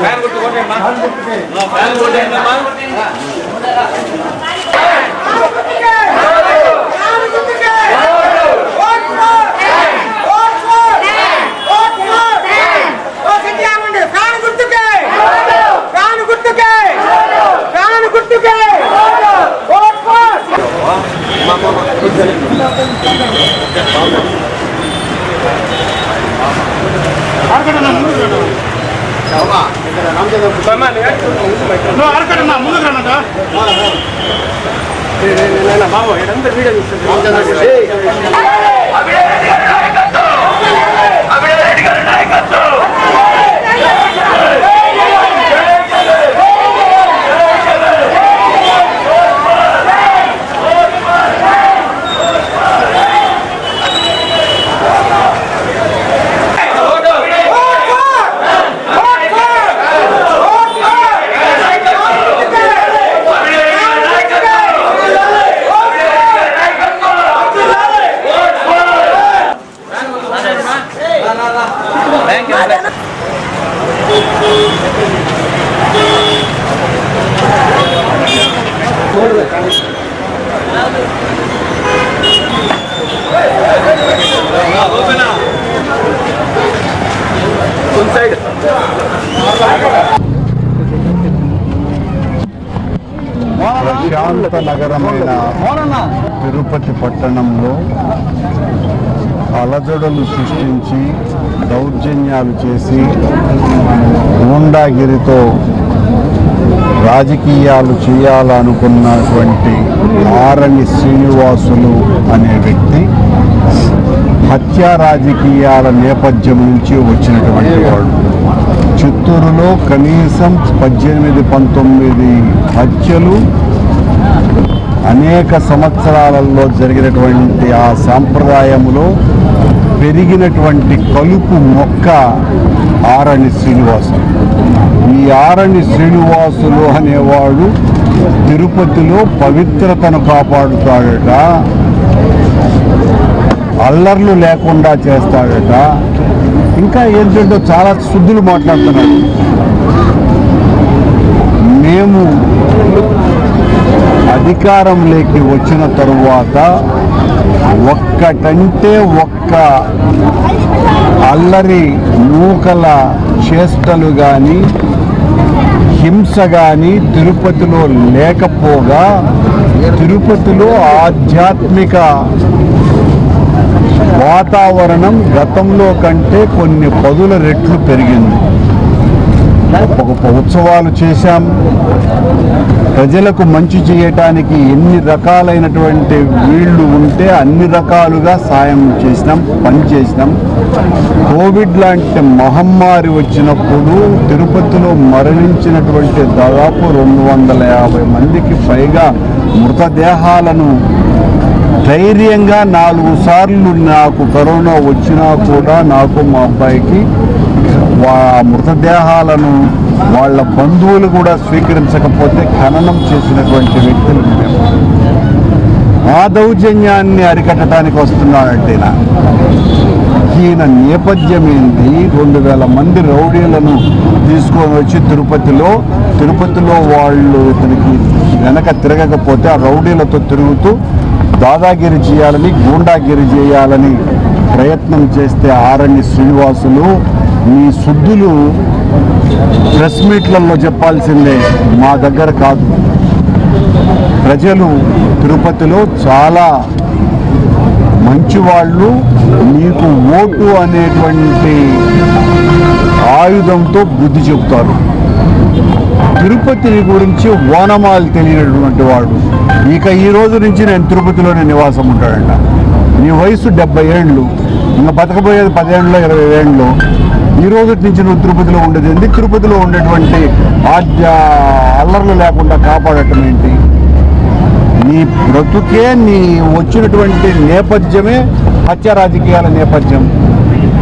Fan కొట్టుకోండి fan కొట్టుకోండి fan కొట్టండి బాబు ఎంత వీడియో చూస్తుంది ప్రశాంత నగరమైన తిరుపతి పట్టణంలో అలజడులు సృష్టించి దౌర్జన్యాలు చేసి గుండాగిరితో రాజకీయాలు చేయాలనుకున్నటువంటి ఆరణి శ్రీనివాసులు అనే వ్యక్తి హత్యా రాజకీయాల నేపథ్యం నుంచి వచ్చినటువంటి వాడు. చిత్తూరులో కనీసం పద్దెనిమిది పంతొమ్మిది హత్యలు అనేక సంవత్సరాలలో జరిగినటువంటి ఆ సాంప్రదాయంలో పెరిగినటువంటి కలుపు మొక్క ఆరణి శ్రీనివాసులు ఈ ఆరణి శ్రీనివాసులు అనేవాడు తిరుపతిలో పవిత్రతను కాపాడుతాడట. అల్లర్లు లేకుండా చేస్తాడట. ఇంకా ఏంటంటే చాలా శుద్ధులు మాట్లాడుతున్నాడు మేము అధికారంలోకి వచ్చిన తరువాత ఒక్కటంటే ఒక్క అల్లరి మూకల చేష్టలు కానీ హింస కానీ తిరుపతిలో లేకపోగా తిరుపతిలో ఆధ్యాత్మిక వాతావరణం గతంలో కంటే కొన్ని పదుల రెట్లు పెరిగింది. ఒక ఉత్సవాలు చేశాం. ప్రజలకు మంచి చేయటానికి ఎన్ని రకాలైనటువంటి వీళ్ళు ఉంటే అన్ని రకాలుగా సాయం చేసినాం పని చేసినాం. కోవిడ్ లాంటి మహమ్మారి వచ్చినప్పుడు తిరుపతిలో మరణించినటువంటి దాదాపు రెండు వందల యాభై మందికి పైగా మృతదేహాలను ధైర్యంగా నాలుగు సార్లు నాకు కరోనా వచ్చినా కూడా నాకు మా అబ్బాయికి మృతదేహాలను వాళ్ళ బంధువులు కూడా స్వీకరించకపోతే ఖననం చేసినటువంటి వ్యక్తులు మేము ఆ దౌర్జన్యాన్ని అరికట్టడానికి వస్తున్నాడంటే ఈయన. నేపథ్యం ఏంది రెండు వేల మంది రౌడీలను తీసుకొని వచ్చి తిరుపతిలో తిరుపతిలో వాళ్ళు ఇతనికి వెనక తిరగకపోతే ఆ రౌడీలతో తిరుగుతూ దాదాగిరి చేయాలని గూండాగిరి చేయాలని ప్రయత్నం చేస్తే ఆరణ్య శ్రీనివాసులు మీ శుద్ధులు ప్రెస్ మీట్లలో చెప్పాల్సిందే మా దగ్గర కాదు. ప్రజలు తిరుపతిలో చాలా మంచివాళ్ళు మీకు ఓటు అనేటువంటి ఆయుధంతో బుద్ధి చెబుతారు. తిరుపతిని గురించి ఓనమాలు తెలియనటువంటి వాడు. ఇక ఈ రోజు నుంచి నేను తిరుపతిలోనే నివాసం ఉంటాడంట. నీ వయసు డెబ్బై ఏండ్లు ఇంకా బతకబోయేది పదేళ్ళు ఇరవై ఏండ్లు ఈ రోజు నుంచి నువ్వు తిరుపతిలో ఉండేది ఎందుకు తిరుపతిలో ఉండేటువంటి ఆద్య అల్లర్లు లేకుండా కాపాడటం ఏంటి? నీ బ్రతుకే నీ వచ్చినటువంటి నేపథ్యమే హత్య రాజకీయాల నేపథ్యం.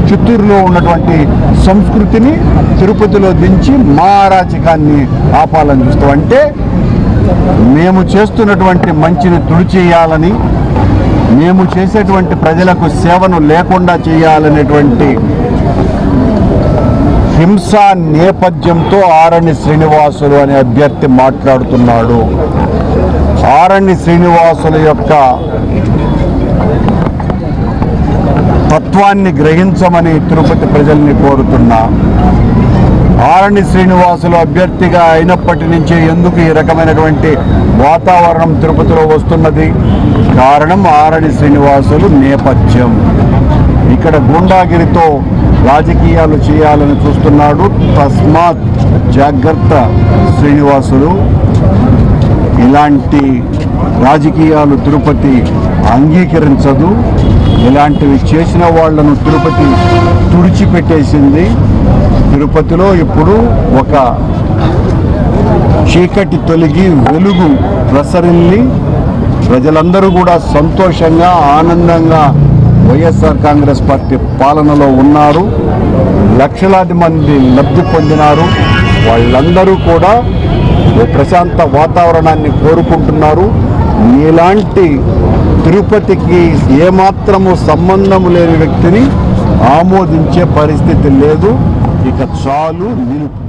చిత్తూరులో ఉన్నటువంటి సంస్కృతిని తిరుపతిలో దించి మా అరాచకాన్ని ఆపాలని చూస్తాం అంటే మేము చేస్తున్నటువంటి మంచిని తుడిచేయాలని మేము చేసేటువంటి ప్రజలకు సేవను లేకుండా చేయాలనేటువంటి హింసా నేపథ్యంతో ఆరణ్య శ్రీనివాసులు అనే అభ్యర్థి మాట్లాడుతున్నాడు. ఆరణ్య శ్రీనివాసుల యొక్క తత్వాన్ని గ్రహించమని తిరుపతి ప్రజల్ని కోరుతున్నా. ఆరణ్య శ్రీనివాసులు అభ్యర్థిగా అయినప్పటి నుంచే ఎందుకు ఈ రకమైనటువంటి వాతావరణం తిరుపతిలో వస్తున్నది? కారణం ఆరణి శ్రీనివాసులు నేపథ్యం. ఇక్కడ గుండాగిరితో రాజకీయాలు చేయాలని చూస్తున్నాడు తస్మాత్ జాగ్రత్త శ్రీనివాసులు. ఇలాంటి రాజకీయాలు తిరుపతి అంగీకరించదు. ఇలాంటివి చేసిన వాళ్ళను తిరుపతి తుడిచిపెట్టేసింది. తిరుపతిలో ఇప్పుడు ఒక చీకటి తొలగి వెలుగు ప్రసరిల్లి ప్రజలందరూ కూడా సంతోషంగా ఆనందంగా వైఎస్ఆర్ కాంగ్రెస్ పార్టీ పాలనలో ఉన్నారు. లక్షలాది మంది లబ్ధి పొందినారు. వాళ్ళందరూ కూడా ప్రశాంత వాతావరణాన్ని కోరుకుంటున్నారు. ఇలాంటి తిరుపతికి ఏమాత్రము సంబంధం లేని వ్యక్తిని ఆమోదించే పరిస్థితి లేదు. ఇక చాలు నిలుపు.